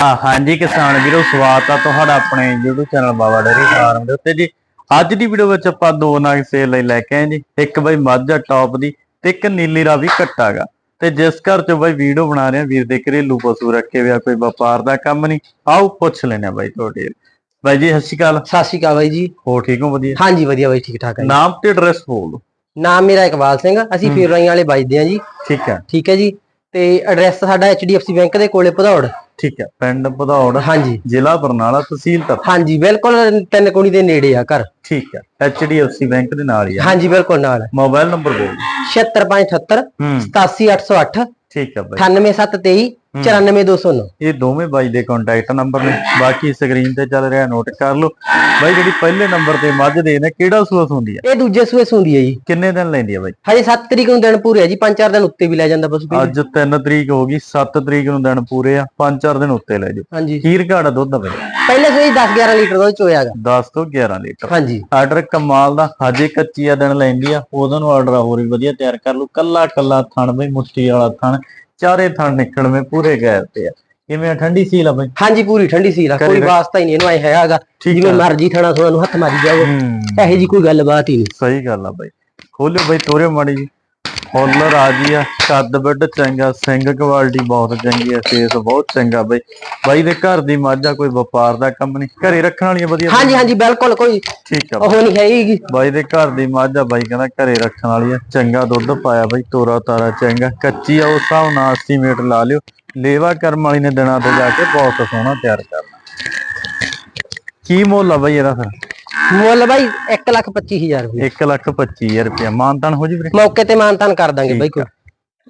ਹਾਂ ਹਾਂਜੀ ਕਿਸਾਨ ਵੀਰੋ ਸਵਾਗਤ ਆ ਤੁਹਾਡਾ ਆਪਣੇ YouTube channel Baba dairy farm ਦੇ ਉੱਤੇ ਜੀ। ਅੱਜ ਦੀ ਵੀਡੀਓ ਵਿੱਚ ਆਪਾਂ ਦੋ ਨਗ ਸੇਲ ਲਈ ਲੈ ਕੇ ਆਏ ਜੀ। ਇੱਕ ਬਈ ਮੱਝ ਆ ਟੌਪ ਦੀ ਤੇ ਇੱਕ ਨੀਲੀ ਰਾਵੀ ਕੱਟਾਗਾ ਤੇ ਜਿਸ ਘਰ ਚ ਬਈ ਵੀਡੀਓ ਬਣਾ ਰਹੇ ਆ ਵੀਰ ਦੇ ਘਰੇਲੂ ਪਸ਼ੂ ਰੱਖੇ ਹੋਇਆ ਕੋਈ ਵਪਾਰ ਦਾ ਕੰਮ ਨਹੀਂ। ਆਓ ਪੁੱਛ ਲੈਣੇ ਆ ਬਾਈ ਤੁਹਾਡੇ। ਬਾਈ ਜੀ ਸਤਿ ਸ਼੍ਰੀ ਅਕਾਲ। ਸਤਿ ਸ਼੍ਰੀ ਅਕਾਲ ਬਾਈ ਜੀ। ਹੋ ਠੀਕ ਹੋ ਵਧੀਆ? ਹਾਂਜੀ ਵਧੀਆ ਬਾਈ ਠੀਕ ਠਾਕ ਹੈ। ਨਾਮ ਤੇ ਐਡਰੈਸ ਬੋਲ ਨਾਮ ਮੇਰਾ ਇਕਬਾਲ ਸਿੰਘ ਅਸੀਂ ਹੂੰ। ਫੀਰ ਰਾਈਆਂ ਵਾਲੇ ਵੱਜਦੇ ਆ ਜੀ। ਠੀਕ ਹੈ ਠੀਕ ਹੈ ਜੀ। ਤੇ ਐਡਰੈਸ ਸਾਡਾ HDFC ਬੈਂਕ ਦੇ ਕੋਲੇ ਭਦੌੜ। ਠੀਕ ਹੈ। ਪਿੰਡ ਭਦੌੜ ਹਾਂਜੀ। ਜ਼ਿਲ੍ਹਾ ਬਰਨਾਲਾ ਤਹਿਸੀਲ ਤੱਕ ਹਾਂਜੀ ਬਿਲਕੁਲ ਤਿੰਨ ਕੋਣੀ ਦੇ ਨੇੜੇ ਆ ਘਰ। ਠੀਕ ਹੈ। HDFC ਬੈਂਕ ਦੇ ਨਾਲ ਹੀ ਆ। ਹਾਂਜੀ ਬਿਲਕੁਲ ਨਾਲ। ਮੋਬਾਈਲ ਨੰਬਰ ਬੋਲ। ਦਿਓ। 76578 ਹੂੰ। 87808 ਠੀਕ ਹੈ ਬਾਈ। 98723 ਹੂੰ। 94209 ਇਹ ਦੋਵੇਂ ਬਾਈ ਦੇ ਕੰਟੈਕਟ ਨੰਬਰ ਨੇ। ਬਾਕੀ ਸਕਰੀਨ ਤੇ ਚੱਲ ਰਿਹਾ ਨੋਟ ਕਰ ਲਓ। ਬਾਈ ਜਿਹੜੀ ਪਹਿਲੇ ਨੰਬਰ ਤੇ ਮੱਝ ਦੇ ਨੇ ਕਿਹੜਾ ਸੂਸ ਹੁੰਦੀ ਹੈ ਇਹ ਦੂਜੇ ਸੂਏ ਸੁੰਦੀ ਹੈ ਜੀ। ਕਿੰਨੇ ਦਿਨ ਲੈਂਦੀ ਹੈ ਬਾਈ? ਹਜੇ 7 ਤਰੀਕ ਨੂੰ ਦਿਨ ਪੂਰੇ ਆ ਜੀ 5-4 ਦਿਨ ਉੱਤੇ ਵੀ ਲੈ ਜਾਂਦਾ ਬਸ। ਅੱਜ 3 ਤਰੀਕ ਹੋ ਗਈ 7 ਤਰੀਕ ਨੂੰ ਦਿਨ ਪੂਰੇ ਆ 5-4 ਦਿਨ ਉੱਤੇ ਲੈ ਜਾਓ। ਹਾਂਜੀ। ਖੀਰ ਘਾੜਾ ਦੁੱਧ ਆ ਬਾਈ? ਪਹਿਲੇ ਸੂਏ 10-11 ਲੀਟਰ ਦੁੱਧ ਚੋਇਆਗਾ 10 ਤੋਂ 11 ਲੀਟਰ। ਹਾਂਜੀ। ਆਰਡਰ ਕਮਾਲ ਦਾ ਹਜੇ ਕੱਚੀ ਆ ਦਿਨ ਲੈਂਦੀ ਆ ਉਹਦੋਂ ਨੂੰ ਆਰਡਰ ਹੋਰ ਵੀ ਵਧੀਆ ਤਿਆਰ ਕਰ ਲਓ। ਕੱਲਾ ਕੱਲਾ ਥਣ ਬਈ ਮੁੱਠੀ ਵਾਲਾ ਥਣ। ਚਾਰੇ ਥਣ ਨਿਕਲਵੇਂ ਪੂਰੇ ਗੈਰ ਤੇ ਆ। ਕਿਵੇਂ ਆ? ਠੰਡੀ ਸੀਲ ਆ ਬਈ? ਹਾਂਜੀ ਪੂਰੀ ਠੰਡੀ ਸੀ ਘਰੇ ਕੋਈ ਵਾਸਤਾ ਹੀ ਨਹੀਂ ਇਹਨੂੰ ਐ ਹੈਗਾ ਜਿਵੇਂ ਆ। ਮਰਜ਼ੀ ਥਣਾ ਥੋੜਾ ਨੂੰ ਹੱਥ ਮਾਰੀ ਜਾਓ। ਇਹੋ ਜੀ ਕੋਈ ਗੱਲਬਾਤ ਹੀ ਨਹੀਂ। ਸਹੀ ਗੱਲ ਆ ਬਾਈ। ਖੋਲਿਓ ਬਾਈ ਤੋਰਿਓ ਮਾੜੀ ਜੀ ਫੁੱਲ ਰਾਜੀ ਆ। ਕੱਦ ਬੱਡ ਚੰਗਾ ਸਿੰਘ ਕੁਆਲਿਟੀ ਬਹੁਤ ਚੰਗੀ ਆ ਫੇਸ ਬਹੁਤ ਚੰਗਾ ਬਾਈ। ਬਾਈ ਦੇ ਘਰ ਦੀ ਮੱਝ ਕੋਈ ਵਪਾਰ ਦਾ ਕੰਮ ਨਹੀਂ। ਘਰੇ ਰੱਖਣ ਵਾਲੀ ਵਧੀਆ ਹਾਂਜੀ ਹਾਂਜੀ ਬਿਲਕੁਲ ਕੋਈ ਠੀਕ ਆ ਉਹ ਨਹੀਂ ਹੈਗੀ ਬਾਈ ਦੇ ਘਰ ਦੀ ਮੱਝ ਬਾਈ ਕਹਿੰਦਾ ਘਰੇ ਰੱਖਣ ਵਾਲੀ ਆ। ਚੰਗਾ ਦੁੱਧ ਪਾਇਆ ਬਾਈ ਤੋਰਾ ਤਾਰਾ ਚੰਗਾ। ਕੱਚੀ ਆ ਉਸ ਹਿਸਾਬ ਨਾਲ ਐਸਟੀਮੇਟ ਲਾ ਲਿਓ। ਲੇਵਾ ਕਰਮ ਵਾਲੀ ਨੇ ਦਿਨਾਂ ਤੇ ਜਾ ਕੇ ਬਹੁਤ ਸੋਹਣਾ ਤਿਆਰ ਕਰਨਾ। ਕੀ ਮੁੱਲ ਆ ਬਾਈ ਇਹਦਾ ਫਿਰ? ਮੁੱਲ ਬਾਈ 1 ਲੱਖ 25000 ਰੁਪਏ 1 ਲੱਖ 25000 ਰੁਪਇਆ ਮਾਨਤਾਨ ਹੋ ਜੀ ਵੀਰੇ? ਮੌਕੇ ਤੇ ਮਾਨਤਾਨ ਕਰ ਦਾਂਗੇ ਬਾਈ ਕੋਈ।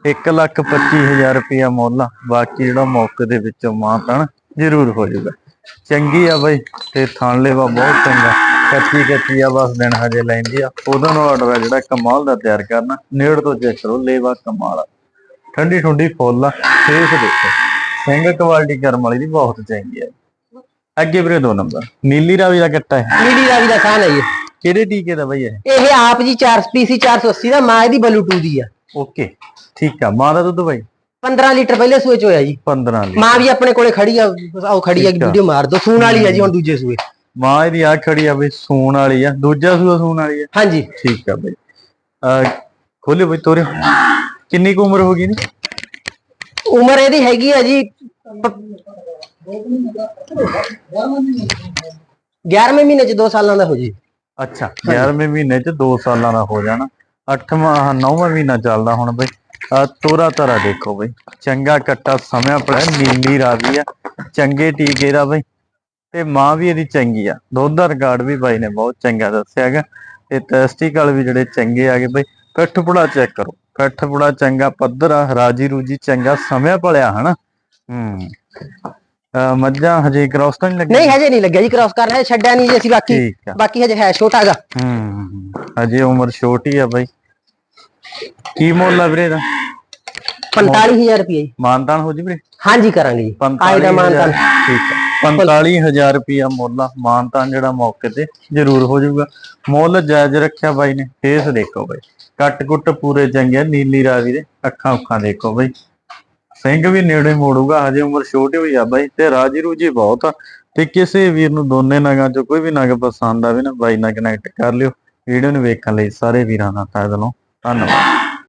1 ਲੱਖ 25000 ਰੁਪਇਆ ਮੁੱਲ ਬਾਕੀ ਜਿਹੜਾ ਮੌਕੇ ਦੇ ਵਿੱਚੋਂ ਮਾਨਤਾਨ ਜ਼ਰੂਰ ਹੋ ਜਾਊਗਾ ਚੰਗੀ ਆ ਬਾਈ ਤੇ ਥਣ ਲੇਵਾ ਬਹੁਤ ਚੰਗਾ। ਕੱਚੀ ਕੱਚੀ ਆ ਬਸ ਦਿਨ ਹਜੇ ਲੈਂਦੀ ਆ। ਉਹਦਾ ਨੂੰ ਆਰਡਰ ਆ ਜਿਹੜਾ ਕਮਾਲ ਦਾ ਤਿਆਰ ਕਰਨਾ। ਨੇੜ ਤੋਂ ਚੈੱਕ ਕਰੋ ਲੇਵਾ ਕਮਾਲ ਆ। ਠੰਡੀ ਠੰਡੀ ਫੁੱਲ ਆ। ਫੇਸ ਦੇਖੋ। ਸਿੰਘ ਕੁਆਲਿਟੀ ਕਰਮ ਵਾਲੀ ਦੀ ਬਹੁਤ ਚੰਗੀ ਆ। ਅੱਗੇ ਵੀਰੇ ਦੋ ਨੰਬਰ। ਨੀਲੀ ਰਾਵੀ ਦਾ ਕੱਟਾ ਹੈ। ਨੀਲੀ ਰਾਵੀ ਦਾ ਸਾਨ ਹੈ ਜੀ ਕਿਹੜੇ ਟੀਕੇ ਦਾ ਬਈ ਇਹ? ਇਹ ਆਪ ਜੀ 4 ਪੀਸੀ 480 ਦਾ ਮਾਂ ਇਹਦੀ ਬਲੂਟੂ ਦੀ ਆ। ਓਕੇ ਠੀਕ ਆ। ਮਾਂ ਦਾ ਦੁੱਧ ਬਾਈ? 15 ਲੀਟਰ ਪਹਿਲੇ ਸੂਏ ਚ ਹੋਇਆ ਜੀ। 15 ਲੀ ਮਾਂ ਵੀ ਆਪਣੇ ਕੋਲੇ ਖੜੀ ਆ ਉਹ ਖੜੀ ਆ। ਵੀਡੀਓ ਮਾਰ ਦੋ ਸੂਣ ਵਾਲੀ ਆ ਜੀ ਹੁਣ ਦੂਜੇ ਸੂਏ। ਮਾਂ ਇਹਦੀ ਆ ਖੜੀ ਆ ਬਈ ਸੂਣ ਵਾਲੀ ਆ। ਦੂਜਾ ਸੂਆ ਸੂਣ ਵਾਲੀ ਆ। ਹਾਂਜੀ। ਠੀਕ ਆ ਬਈ। ਆ ਖੋਲਿਓ ਬਈ ਤੋਰਿਓ। ਕਿੰਨੀ ਕੁ ਉਮਰ ਹੋ ਗਈ ਨੀ ਉਮਰ ਇਹਦੀ ਹੈਗੀ ਆ ਜੀ 11ਵੇਂ ਮਹੀਨੇ ਚ 2 ਸਾਲਾਂ ਦਾ ਹੋ ਜੀ। ਅੱਛਾ 11ਵੇਂ ਮਹੀਨੇ ਚ 2 ਸਾਲਾਂ ਦਾ ਹੋ ਜਾਣਾ। 8ਵਾਂ 9ਵਾਂ ਮਹੀਨਾ ਚੱਲਦਾ ਹੁਣ ਬਈ। ਤੋਰਾ ਤਾਰਾ ਦੇਖੋ ਬਈ। ਚੰਗਾ ਕੱਟਾ ਸਮਿਆ ਪੜਾ ਨੀਲੀ ਰਾਵੀ ਆ। ਚੰਗੇ ਟੀਕੇ ਦਾ ਬਈ। ਤੇ ਮਾਂ ਵੀ ਇਹਦੀ ਚੰਗੀ ਆ। ਦੁੱਧ ਦਾ ਰਿਕਾਰਡ ਵੀ ਬਾਈ ਨੇ ਬਹੁਤ ਚੰਗਾ ਦੱਸਿਆ ਹੈਗਾ। ਤੇ ਟੈਸਟੀਕਲ ਵੀ ਜਿਹੜੇ ਚੰਗੇ ਆਗੇ ਬਈ। ਪਿੱਠ ਪੁੜਾ ਚੈੱਕ ਕਰੋ। ਪਿੱਠ ਪੁੜਾ ਚੰਗਾ, ਪੱਧਰ ਆ ਰਾਜੀ ਰੂਜੀ ਚੰਗਾ ਸਮਿਆ ਪਲਿਆ ਹਨਾ? ਹੂੰ। ਅਹ ਮੱਝਾਂ ਹਜੇ ਕ੍ਰਾਸ ਤਾਂ ਨਹੀਂ ਲੱਗੀ ਨਹੀਂ ਹਜੇ ਨਹੀਂ ਲੱਗਿਆ ਜੀ ਕ੍ਰਾਸ ਕਰਨਾ ਹੈ ਛੱਡਿਆ ਨਹੀਂ ਜੀ ਅਸੀਂ ਬਾਕੀ। ਠੀਕ ਆ। ਬਾਕੀ ਹਜੇ ਹੈ ਛੋਟਾ ਗਾ ਹੂੰ ਅਜੇ ਉਮਰ ਛੋਟੀ ਆ ਬਾਈ। ਕੀ ਮੁੱਲ ਆ ਵੀਰੇ ਦਾ 45000 ਰੁਪਏ ਜੀ। ਹੋ ਜੀ ਵੀਰੇ? ਹਾਂਜੀ ਕਰਾਂਗੇ ਜੀ। ਆਏ ਦਾ 45000 ਮਾਨਤਾਨ। ਠੀਕ ਹੈ 45000 ਰੁਪਿਆ ਮੁੱਲ ਆ। ਮਾਨਤਾਨ ਜਿਹੜਾ ਮੌਕੇ ਤੇ ਜ਼ਰੂਰ ਹੋ ਜਾਊਗਾ। ਮੁੱਲ ਜਾਇਜ਼ ਰੱਖਿਆ ਬਾਈ ਨੇ। ਫੇਸ ਦੇਖੋ ਬਾਈ। ਕੱਟ ਕੁੱਟ ਪੂਰੇ ਚੰਗੇ ਆ, ਨੀਲੀ ਰਾਵੀ ਦੇ ਅੱਖਾਂ ਉੱਖਾਂ ਦੇਖੋ ਬਾਈ। ਸਿੰਘ ਵੀ ਨੇੜੇ ਮੋੜੂਗਾ, ਹਜੇ ਉਮਰ ਛੋਟੀ ਹੋਈ ਆ ਬਾਈ ਤੇ ਰਾਜੀ ਰੂਜੀ ਬਹੁਤ ਆ। ਤੇ ਕਿਸੇ ਵੀਰ ਨੂੰ ਦੋਨੇ ਨਗਾਂ ਚੋਂ ਕੋਈ ਵੀ ਨਗ ਪਸੰਦ ਆਵੇ ਨਾ, ਬਾਈ ਨਾਲ ਕਨੈਕਟ ਕਰ ਲਿਓ। ਵੀਡੀਓ ਨੂੰ ਵੇਖਣ ਲਈ ਸਾਰੇ ਵੀਰਾਂ ਦਾ ਤਹਿ ਦਿਲੋਂ ਧੰਨਵਾਦ।